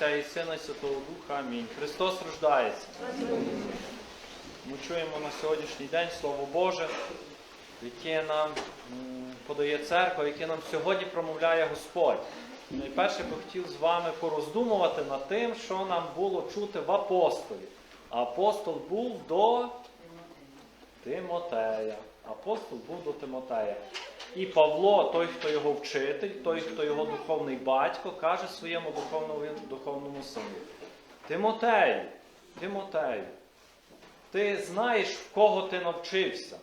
Отця і Сина і Святого Духа. Амінь. Христос рождається. Ми чуємо на сьогоднішній день Слово Боже, яке нам подає церква, яке нам сьогодні промовляє Господь. Найперше би хотів з вами пороздумувати над тим, що нам було чути в апостолі. Апостол був до Тимотея. Апостол був до Тимотея. І Павло, той, хто його вчитель, той, хто його духовний батько, каже своєму духовному, духовному сину. Тимотею, Тимотею, ти знаєш, в кого ти навчився.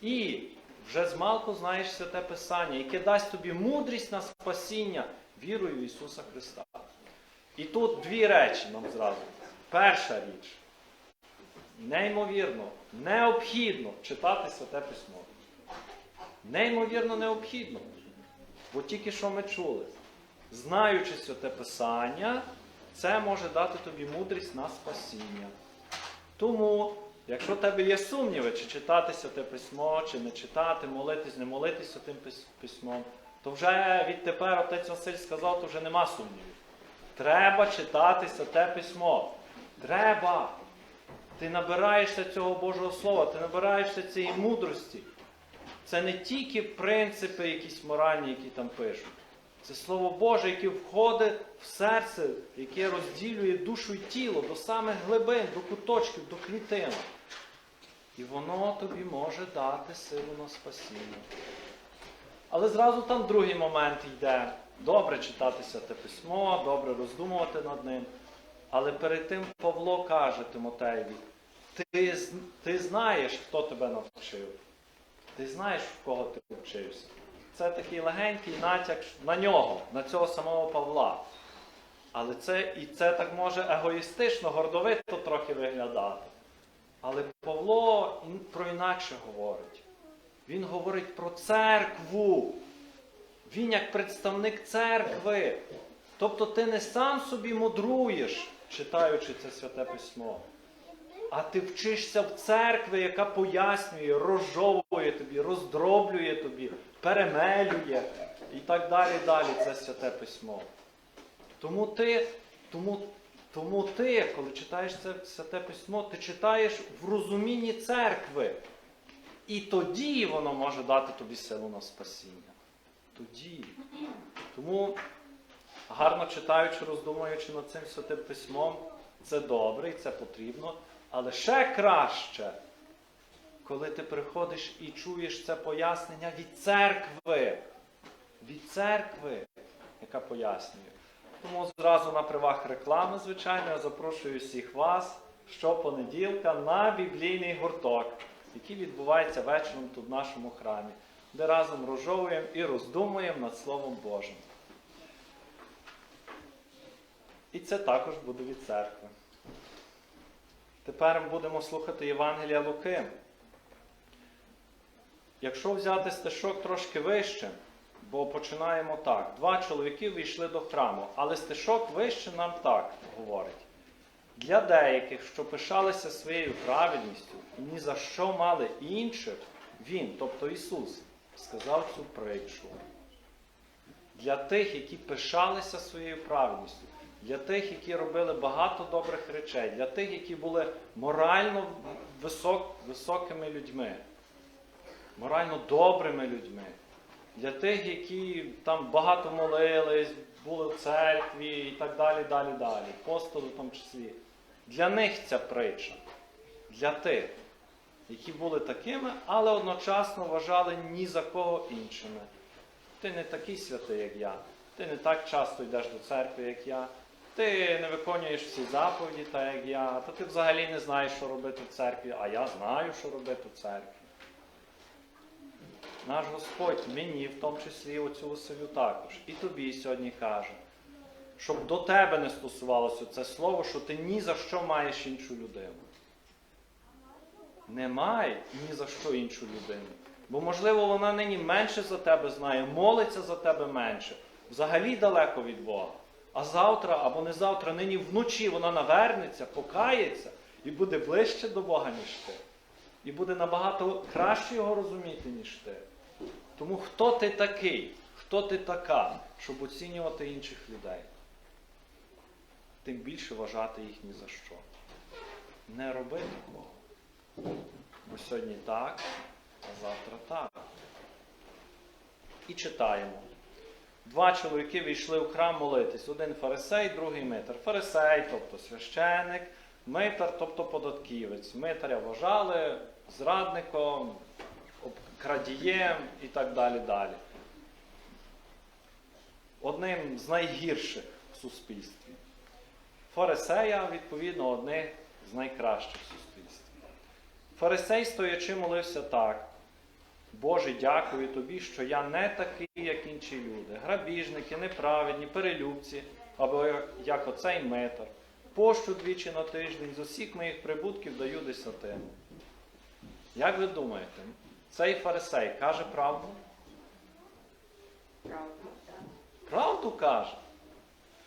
І вже змалку знаєш святе Писання, яке дасть тобі мудрість на спасіння вірою в Ісуса Христа. І тут дві речі нам зразу. Перша річ. Неймовірно, необхідно читати Святе Письмо. Неймовірно необхідно. Бо тільки що ми чули. Знаючи святе Писання, це може дати тобі мудрість на спасіння. Тому, якщо в тебе є сумніви, чи читати святе письмо, чи не читати, молитись, не молитись святим пис- письмом, то вже відтепер отець Василь сказав, то вже нема сумнівів. Треба читати святе письмо. Треба. Ти набираєшся цього Божого Слова, ти набираєшся цієї мудрості. Це не тільки принципи якісь моральні, які там пишуть. Це Слово Боже, яке входить в серце, яке розділює душу і тіло до самих глибин, до куточків, до клітин. І воно тобі може дати силу на спасіння. Але зразу там другий момент йде. Добре читатися те письмо, добре роздумувати над ним. Але перед тим Павло каже Тимотеєві, ти, ти знаєш, хто тебе навчив. Ти знаєш, в кого ти вчився. Це такий легенький натяк на нього, на цього самого Павла. Але це і це так може егоїстично, гордовито трохи виглядати. Але Павло про інакше говорить. Він говорить про церкву. Він як представник церкви. Тобто ти не сам собі мудруєш, читаючи це святе письмо. А ти вчишся в церкві, яка пояснює, розжовує тобі, роздроблює тобі, перемелює і так далі. далі це святе письмо. Тому ти, тому, тому ти, коли читаєш це святе письмо, ти читаєш в розумінні церкви. І тоді воно може дати тобі силу на спасіння. Тоді. Тому гарно читаючи, роздумуючи над цим святим письмом, це добре і це потрібно. Але ще краще, коли ти приходиш і чуєш це пояснення від церкви. Від церкви, яка пояснює. Тому зразу на правах реклами, звичайно, я запрошую всіх вас щопонеділка на біблійний гурток, який відбувається вечором тут в нашому храмі, де разом розжовуємо і роздумуємо над Словом Божим. І це також буде від церкви. Тепер будемо слухати Євангелія Луки. Якщо взяти стишок трошки вище, бо починаємо так. Два чоловіки війшли до храму, але стишок вище нам так говорить. Для деяких, що пишалися своєю праведністю ні за що мали інших, Він, тобто Ісус, сказав цю притчу. Для тих, які пишалися своєю праведністю, для тих, які робили багато добрих речей, для тих, які були морально висок, високими людьми, морально добрими людьми, для тих, які там багато молились, були в церкві і так далі, далі, далі, апостоли в тому числі. Для них ця притча. Для тих, які були такими, але одночасно вважали ні за кого іншими. Ти не такий святий, як я. Ти не так часто йдеш до церкви, як я. Ти не виконуєш всі заповіді, так як я. Та ти взагалі не знаєш, що робити в церкві, а я знаю, що робити в церкві. Наш Господь мені в тому числі оцю Василю також. І тобі сьогодні каже, щоб до тебе не стосувалося це слово, що ти ні за що маєш іншу людину. Не май ні за що іншу людину. Бо, можливо, вона нині менше за тебе знає, молиться за тебе менше, взагалі далеко від Бога. А завтра або не завтра, нині вночі вона навернеться, покається і буде ближче до Бога, ніж ти. І буде набагато краще його розуміти, ніж ти. Тому хто ти такий, хто ти така, щоб оцінювати інших людей? тим більше вважати їх ні за що. Не роби такого. Бо сьогодні так, а завтра так. І читаємо. Два чоловіки війшли в храм молитись. Один фарисей, другий митар. Фарисей, тобто священик, митар, тобто податківець. Митаря вважали зрадником, крадієм і так далі. далі. Одним з найгірших в суспільстві. Фарисея, відповідно, одних з найкращих в суспільстві. Фарисей, стоячи, молився так. Боже, дякую тобі, що я не такий, як інші люди. Грабіжники, неправедні, перелюбці, або як оцей метр. Пощу двічі на тиждень, з усіх моїх прибутків даю десятину. Як ви думаєте, цей фарисей каже правду? Правду каже.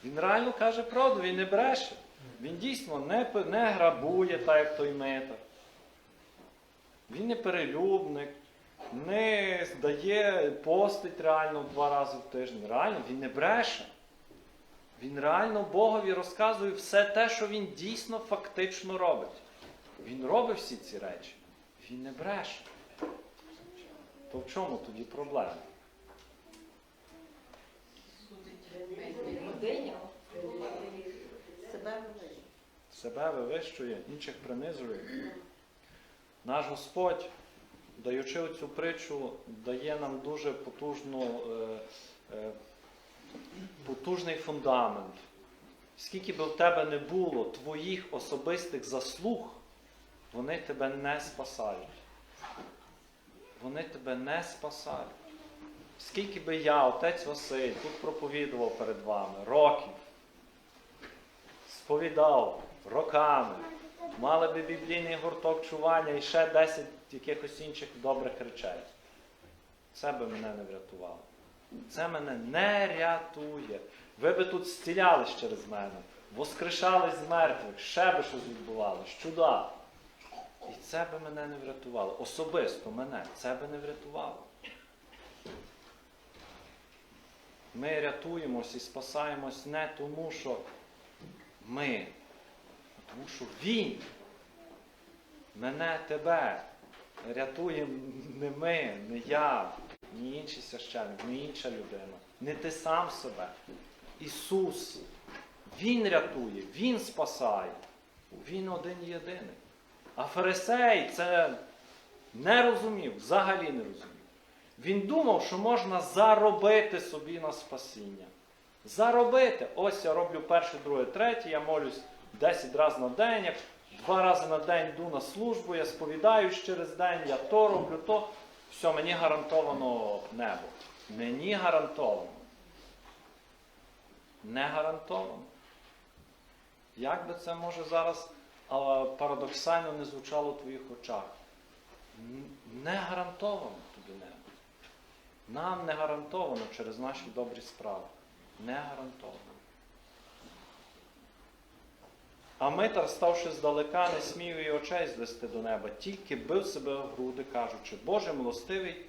Він реально каже правду, він не бреше. Він дійсно не, не грабує, так як той метр. Він не перелюбник, не здає, постить реально два рази в тиждень. Реально, він не бреше. Він реально Богові розказує все те, що він дійсно фактично робить. Він робить всі ці речі. Він не бреше. То в чому тоді проблема? Себе вивищує, інших принижує. Наш Господь, даючи цю притчу, дає нам дуже потужну, е, е, потужний фундамент. Скільки би в тебе не було твоїх особистих заслуг, вони тебе не спасають. Вони тебе не спасають. Скільки би я, отець Василь, тут проповідував перед вами років, сповідав роками, мали би біблійний гурток чування і ще 10 якихось інших добрих речей. Це би мене не врятувало. Це мене не рятує. Ви би тут зцілялись через мене, воскрешались з мертвих, ще би щось відбувалось, чуда. І це би мене не врятувало. Особисто мене це би не врятувало. Ми рятуємось і спасаємось не тому, що ми, а тому що Він мене тебе рятує не ми, не я, ні інший священник, не інша людина, не ти сам себе. Ісус, Він рятує, Він спасає. Він один єдиний. А фарисей це не розумів, взагалі не розумів. Він думав, що можна заробити собі на спасіння. Заробити. Ось я роблю перше, друге, третє, я молюсь 10 разів на день, два рази на день йду на службу, я сповідаюсь через день, я то роблю, то. Все, мені гарантовано небо. Мені гарантовано. Не гарантовано. Як би це може зараз а, парадоксально не звучало в твоїх очах? Не гарантовано тобі небо. Нам не гарантовано через наші добрі справи. Не гарантовано. А митар, ставши здалека, не смів і очей звести до неба, тільки бив себе в груди, кажучи, Боже милостивий,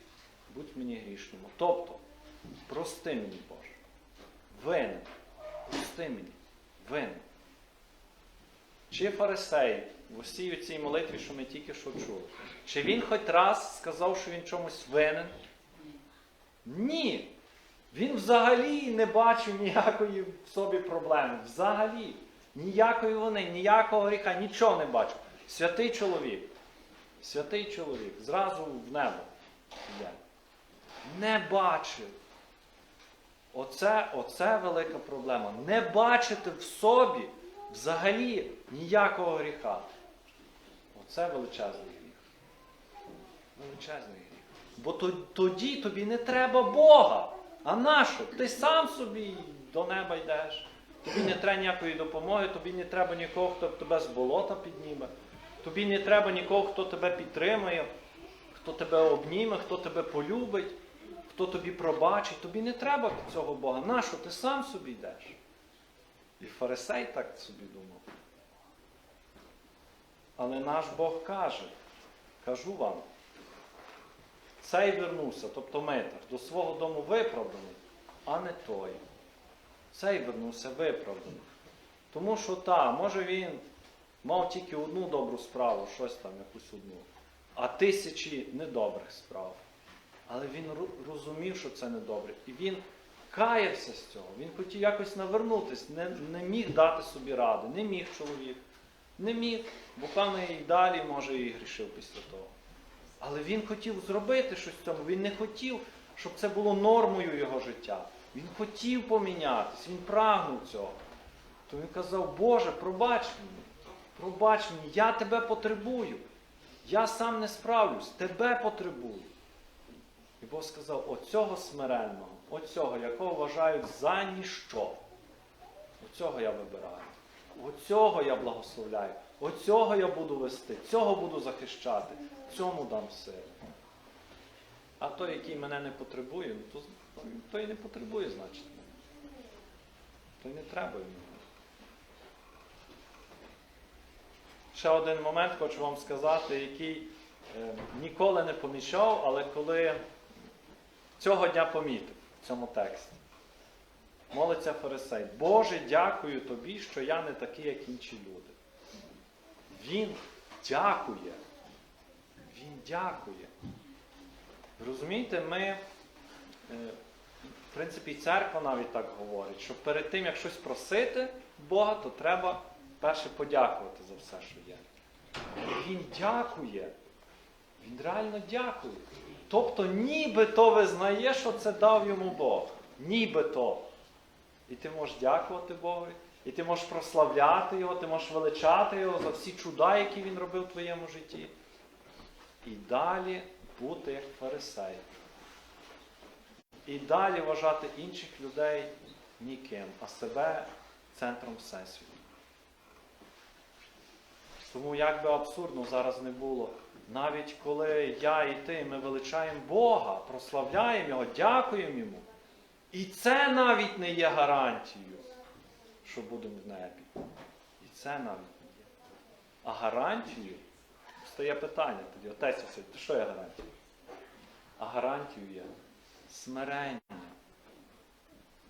будь мені грішному. Тобто, прости мені, Боже. Винен. Прости мені. Винен. Чи фарисей в усій цій молитві, що ми тільки що чули? Чи він хоч раз сказав, що він чомусь винен? Ні. Він взагалі не бачив ніякої в собі проблеми. Взагалі. Ніякої вони, ніякого гріха, нічого не бачив. Святий чоловік. Святий чоловік. Зразу в небо йде. Не бачив. Оце, оце велика проблема. Не бачити в собі взагалі ніякого гріха. Оце величезний гріх. Величезний гріх. Бо тоді тобі не треба Бога. А нащо? Ти сам собі до неба йдеш. Тобі не треба ніякої допомоги, тобі не треба нікого, хто тебе з болота підніме. Тобі не треба нікого, хто тебе підтримує, хто тебе обніме, хто тебе полюбить, хто тобі пробачить. Тобі не треба цього Бога. Нащо? Ти сам собі йдеш. І фарисей так собі думав. Але наш Бог каже, кажу вам, цей вернувся, тобто метр, до свого дому виправданий, а не той. Цей вернувся виправданий. Тому що та, може він мав тільки одну добру справу, щось там, якусь одну, а тисячі недобрих справ. Але він розумів, що це недобре. І він каявся з цього. Він хотів якось навернутися, не, не міг дати собі ради, не міг чоловік. Не міг, бо певно і далі, може, і грішив після того. Але він хотів зробити щось в цьому. Він не хотів, щоб це було нормою його життя. Він хотів помінятись, він прагнув цього. То він казав, Боже, пробач мені, пробач мені, я тебе потребую. Я сам не справлюсь, тебе потребую. І Бог сказав, оцього смиренного, оцього, якого вважають за ніщо. Оцього я вибираю. Оцього я благословляю. Оцього я буду вести, цього буду захищати, цьому дам силу. А той, який мене не потребує, ну, то, той і не потребує, значить. То й не треба йому. Ще один момент хочу вам сказати, який е, ніколи не помічав, але коли цього дня помітив в цьому тексті. Молиться Фарисей. Боже, дякую тобі, що я не такий, як інші люди. Він дякує. Він дякує. Розумієте, ми, е, в принципі, церква навіть так говорить, що перед тим, як щось просити Бога, то треба перше подякувати за все, що є. Він дякує. Він реально дякує. Тобто, нібито визнає, що це дав йому Бог. Нібито. І ти можеш дякувати Богу, і ти можеш прославляти Його, ти можеш величати Його за всі чуда, які Він робив в твоєму житті. І далі бути як фарисей. І далі вважати інших людей ніким, а себе центром Всесвіту. Тому як би абсурдно зараз не було, навіть коли я і ти, ми величаємо Бога, прославляємо Його, дякуємо Йому. І це навіть не є гарантією, що будемо в небі. І це навіть не є. А гарантією стає питання тоді, отець то що є гарантією? А гарантією є смирення.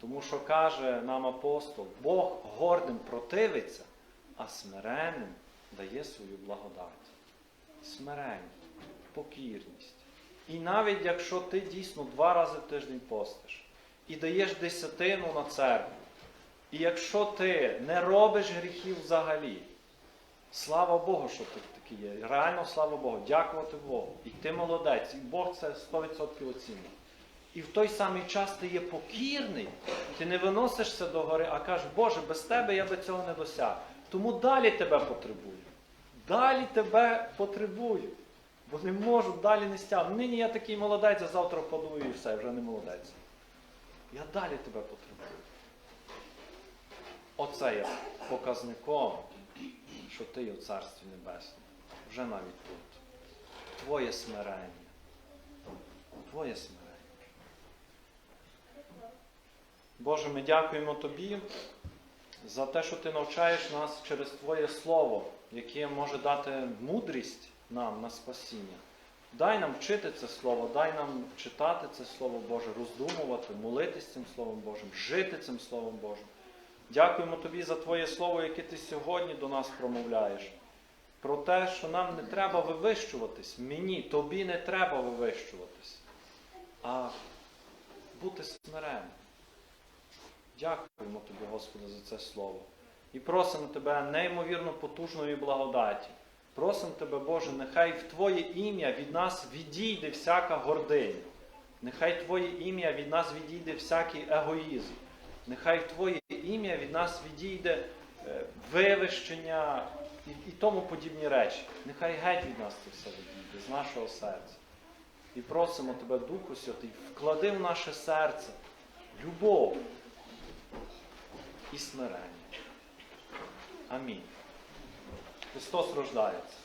Тому що каже нам апостол, Бог гордим противиться, а смиренним дає свою благодать. Смирення, покірність. І навіть якщо ти дійсно два рази в тиждень постиш і даєш десятину на церкву, і якщо ти не робиш гріхів взагалі, слава Богу, що ти такий є. Реально слава Богу, дякувати Богу. І ти молодець, і Бог це 100% оцінює. І в той самий час ти є покірний, ти не виносишся до гори, а кажеш, Боже, без тебе я би цього не досяг. Тому далі тебе потребую. Далі тебе потребую. Бо не можу, далі не стягну. Нині я такий молодець, а завтра впаду і все, вже не молодець. Я далі тебе потребую. Оце є показником, що ти є у Царстві Небесному. Вже навіть тут. Твоє смирення. Твоє смирення. Боже, ми дякуємо Тобі за те, що Ти навчаєш нас через Твоє Слово, яке може дати мудрість нам на спасіння. Дай нам вчити це Слово, дай нам читати це Слово Боже, роздумувати, молитись цим Словом Божим, жити цим Словом Божим. Дякуємо Тобі за Твоє Слово, яке Ти сьогодні до нас промовляєш. Про те, що нам не треба вивищуватись, мені, тобі не треба вивищуватись, а бути смиренним. Дякуємо Тобі, Господи, за це слово. І просимо Тебе неймовірно потужної благодаті. Просимо Тебе, Боже, нехай в Твоє ім'я від нас відійде всяка гординя. Нехай Твоє ім'я від нас відійде всякий егоїзм. Нехай в Твоє ім'я від нас відійде е, вивищення і, і тому подібні речі. Нехай геть від нас це все відійде, з нашого серця. І просимо Тебе, Духу Святий, вклади в наше серце любов і смирення. Амінь. Христос рождається.